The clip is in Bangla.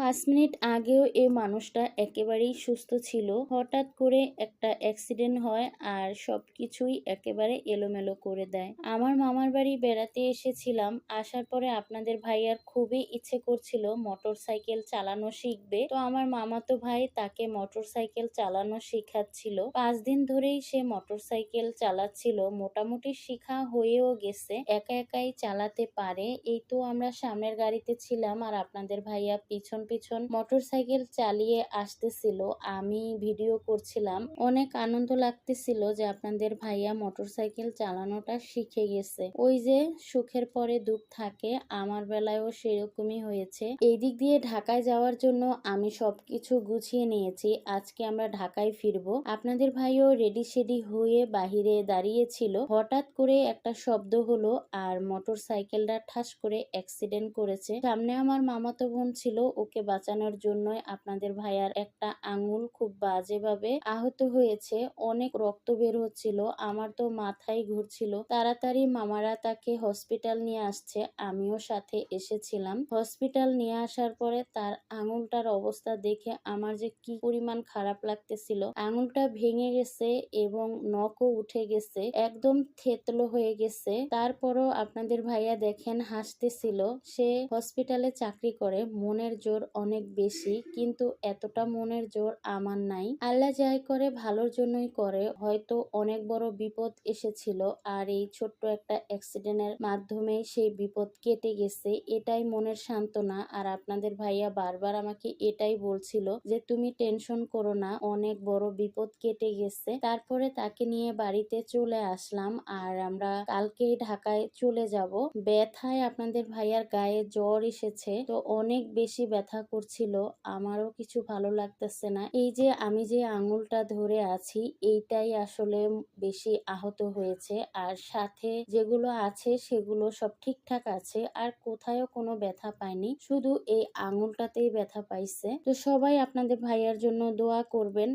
পাঁচ মিনিট আগেও এই মানুষটা একেবারেই সুস্থ ছিল। হঠাৎ করে একটা অ্যাক্সিডেন্ট হয় আর সবকিছুই একেবারে এলোমেলো করে দেয়। আমার মামার বাড়ি বেড়াতে এসেছিলাম। আসার পরে আপনাদের ভাইয়ার খুবই ইচ্ছে করছিল মোটর সাইকেল চালানো শিখবে। তো আমার মামাতো ভাই তাকে মোটর সাইকেল চালানো শেখাচ্ছিল। পাঁচ দিন ধরেই সে মোটর সাইকেল চালাচ্ছিল। মোটামুটি শিখা হয়েও গেছে। একা একাই চালাতে পারে। এই তো আমরা সামনের গাড়িতে ছিলাম আর আপনাদের ভাইয়া পিছন পিছন মোটর সাইকেল চালিয়ে আসতেছিল। আমি ভিডিও করছিলাম। অনেক আনন্দ লাগতেছিল যে আপনাদের ভাইয়া মোটর সাইকেল চালানোটা শিখে গেছে। ওই যে সুখের পরে দুঃখ থাকে, আমার বেলায়ও সেরকমই হয়েছে। এই দিক দিয়ে ঢাকায় যাওয়ার জন্য আমি সবকিছু গুছিয়ে নিয়েছি। আজকে আমরা ঢাকায় ফিরবো। আপনাদের ভাইও রেডি সেডি হয়ে বাহিরে দাঁড়িয়েছিল। হঠাৎ করে একটা শব্দ হলো আর মোটর সাইকেলটা ঠাস করে অ্যাক্সিডেন্ট করেছে। সামনে আমার মামাতো বোন ছিল, ওকে বাঁচানোর জন্য আপনাদের ভাইয়ার একটা আঙুল খুব বাজেভাবে আহত হয়েছে। অনেক রক্ত বের হচ্ছিল, আমার তো মাথায় ঘুরছিল। তাড়াতাড়ি মামারা তাকে হসপিটাল নিয়ে আসছে, আমিও সাথে এসেছিলাম। হসপিটাল নিয়ে আসার পরে তার আঙুলটার অবস্থা দেখে আমার যে কি পরিমাণ খারাপ লাগতেছিল। আঙুলটা ভেঙে গেছে এবং নখও উঠে গেছে, একদম থেতলো হয়ে গেছে। তারপরও আপনাদের ভাইয়া দেখেন, হাসতেছিল। সে হসপিটালে চাকরি করে, মনের জোর অনেক বেশি, কিন্তু এতটা মনের জোর আমার নাই। আল্লাহ যাই করে, ভালোর জন্যই করে। হয়তো অনেক বড় বিপদ এসেছিল আর এই ছোট্ট একটা অ্যাক্সিডেন্টের মাধ্যমে সেই বিপদ কেটে গেছে। এটাই মনের সান্ত্বনা। আর আপনাদের ভাইয়া বারবার আমাকে এটাই বলছিল যে, তুমি টেনশন করো না, অনেক বড় বিপদ কেটে গেছে। তারপরে তাকে নিয়ে বাড়িতে চলে আসলাম আর আমরা কালকেই ঢাকায় চলে যাব। ব্যথায় আপনাদের ভাইয়ার গায়ে জ্বর এসেছে, তো অনেক বেশি ব্যথা করছিল, আমারও কিছু ভালো লাগতেছে না। এই যে আমি যে আঙুলটা ধরে আছি, এইটাই আসলে বেশি আহত হয়েছে। আর সাথে যেগুলো আছে, সেগুলো সব ঠিকঠাক আছে, আর কোথায়ও কোনো ব্যথা পাইনি। শুধু এই আঙুলটাতেই ব্যথা পাইছে। তো সবাই আপনাদের ভাইয়ার জন্য দোয়া করবেন।